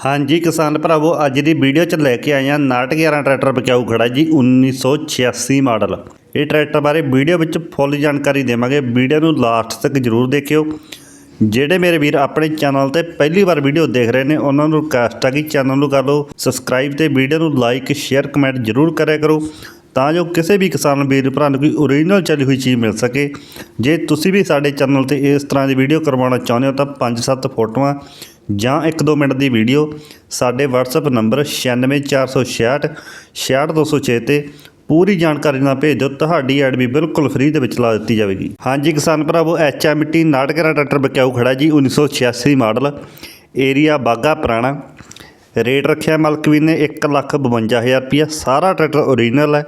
ਹਾਂਜੀ ਕਿਸਾਨ ਭਰਾਵੋ, ਅੱਜ ਦੀ ਵੀਡੀਓ 'ਚ ਲੈ ਕੇ ਆਏ ਹਾਂ 911 ਟਰੈਕਟਰ ਬਕਿਆਊ ਖੜਾ ਜੀ 1986 ਮਾਡਲ। ਇਹ ਟਰੈਕਟਰ ਬਾਰੇ ਵੀਡੀਓ ਵਿੱਚ ਫੁੱਲ ਜਾਣਕਾਰੀ ਦੇਵਾਂਗੇ। ਵੀਡੀਓ ਨੂੰ ਲਾਸਟ ਤੱਕ ਜਰੂਰ ਦੇਖਿਓ। ਜਿਹੜੇ ਮੇਰੇ ਵੀਰ ਆਪਣੇ ਚੈਨਲ ਤੇ ਪਹਿਲੀ ਵਾਰ ਵੀਡੀਓ ਦੇਖ ਰਹੇ ਨੇ, ਉਹਨਾਂ ਨੂੰ ਰਿਕਵੈਸਟ ਆ ਕਿ ਚੈਨਲ ਨੂੰ ਕਰ ਲਓ ਸਬਸਕ੍ਰਾਈਬ ਤੇ ਵੀਡੀਓ ਨੂੰ ਲਾਈਕ ਸ਼ੇਅਰ ਕਮੈਂਟ ਜਰੂਰ ਕਰਿਆ ਕਰੋ, ਤਾਂ ਜੋ ਕਿਸੇ ਵੀ ਕਿਸਾਨ ਵੀਰ ਭਰਾ ਨੂੰ ਕੋਈ ਓਰੀਜਨਲ ਚੱਲੀ ਹੋਈ ਚੀਜ਼ ਮਿਲ ਸਕੇ। ਜੇ ਤੁਸੀਂ ਵੀ ਸਾਡੇ ਚੈਨਲ ਤੇ ਇਸ ਤਰ੍ਹਾਂ ਦੀ ਵੀਡੀਓ ਕਰਵਾਉਣਾ ਚਾਹੁੰਦੇ ਹੋ, ਤਾਂ 5-7 ਫੋਟੋਆਂ ਜਾਂ 1-2 ਮਿੰਟ ਦੀ ਵੀਡੀਓ, ਸਾਡੇ WhatsApp ਨੰਬਰ 96466 66206 ਤੇ ਪੂਰੀ ਜਾਣਕਾਰੀ ਨਾਲ ਭੇਜ ਦਿਓ, ਤੁਹਾਡੀ ਐਡ ਵੀ ਬਿਲਕੁਲ ਫ੍ਰੀ ਦੇ ਵਿੱਚ ਲਾ ਦਿੱਤੀ ਜਾਵੇਗੀ। ਹਾਂਜੀ ਕਿਸਾਨ ਭਰਾਵੋ ਐਚਐਮਟੀ ਨਾਟਕਰਾ ਟਰੈਕਟਰ ਬਕਿਆਊ ਖੜਾ ਜੀ 1986 ਮਾਡਲ, ਏਰੀਆ ਬਾਗਾ ਪੁਰਾਣਾ। ਰੇਟ ਰੱਖਿਆ ਮਲਕਵੀਰ ਨੇ 152000 ਰੁਪਇਆ, ਸਾਰਾ ਟਰੈਕਟਰ ਓਰੀਜਨਲ ਹੈ।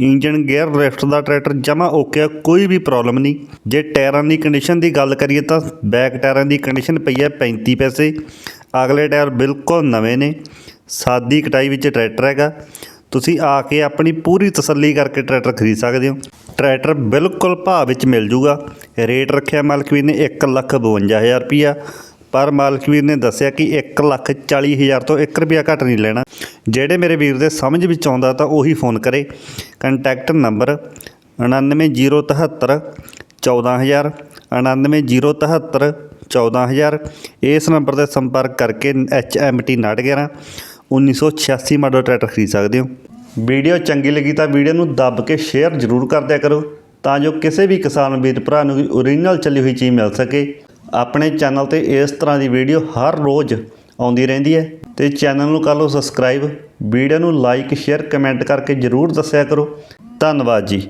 ਇੰਜਨ ਗੇਅਰ ਲਿਫਟ ਦਾ ਟਰੈਕਟਰ ਜਮਾ ਓਕੇ ਆ, ਕੋਈ ਵੀ ਪ੍ਰੋਬਲਮ ਨਹੀਂ। ਜੇ ਟਾਇਰਾਂ ਦੀ ਕੰਡੀਸ਼ਨ ਦੀ ਗੱਲ ਕਰੀਏ ਤਾਂ ਬੈਕ ਟਾਇਰਾਂ ਦੀ ਕੰਡੀਸ਼ਨ ਪਈ ਹੈ 35 ਪੈਸੇ। ਅਗਲੇ ਟਾਇਰ ਬਿਲਕੁਲ ਨਵੇਂ ਨੇ। ਸਾਦੀ ਕਟਾਈ ਵਿੱਚ ਟਰੈਕਟਰ ਹੈਗਾ। ਤੁਸੀਂ ਆ ਕੇ ਆਪਣੀ ਪੂਰੀ ਤਸੱਲੀ ਕਰਕੇ ਟਰੈਕਟਰ ਖਰੀਦ ਸਕਦੇ ਹੋ। ਟਰੈਕਟਰ ਬਿਲਕੁਲ ਭਾਅ ਵਿੱਚ ਮਿਲ ਜੂਗਾ। ਰੇਟ ਰੱਖਿਆ ਮਾਲਕ ਵੀ ਨੇ 152000 ਰੁਪਇਆ ਪਰ ਮਾਲਕ ਵੀਰ ਨੇ ਦੱਸਿਆ ਕਿ 140000 ਤੋਂ 1 ਰੁਪਿਆ ਘੱਟ ਨਹੀਂ ਲੈਣਾ। ਜਿਹੜੇ ਮੇਰੇ ਵੀਰ ਦੇ ਸਮਝ ਵਿੱਚ ਆਉਂਦਾ ਤਾਂ ਉਹੀ ਫੋਨ ਕਰੇ। ਕੰਟੈਕਟ ਨੰਬਰ 99073 14000 99073 14000 ਇਸ ਨੰਬਰ ਤੇ ਸੰਪਰਕ ਕਰਕੇ ਐਚਐਮਟੀ 911 1986 ਮਾਡਲ ਟਰੈਕਟਰ ਖਰੀਦ ਸਕਦੇ ਹੋ। ਵੀਡੀਓ ਚੰਗੀ ਲੱਗੀ ਤਾਂ ਵੀਡੀਓ ਨੂੰ ਦੱਬ ਕੇ ਸ਼ੇਅਰ ਜ਼ਰੂਰ ਕਰ ਦਿਆ ਕਰੋ, ਤਾਂ ਜੋ ਕਿਸੇ ਵੀ ਕਿਸਾਨ ਵੀਰ ਭਰਾ ਨੂੰ ਓਰੀਜਨਲ ਚੱਲੀ ਹੋਈ ਚੀਜ਼ ਮਿਲ ਸਕੇ। ਆਪਣੇ ਚੈਨਲ ਤੇ ਇਸ ਤਰ੍ਹਾਂ ਦੀ ਵੀਡੀਓ ਹਰ ਰੋਜ਼ ਆਉਂਦੀ ਰਹਿੰਦੀ ਹੈ। ਤੇ ਚੈਨਲ ਨੂੰ ਕਰ ਲਓ ਸਬਸਕ੍ਰਾਈਬ, ਵੀਡੀਓ ਨੂੰ ਲਾਈਕ, ਸ਼ੇਅਰ, ਕਮੈਂਟ ਕਰਕੇ ਜਰੂਰ ਦੱਸਿਆ ਕਰੋ। ਧੰਨਵਾਦ ਜੀ।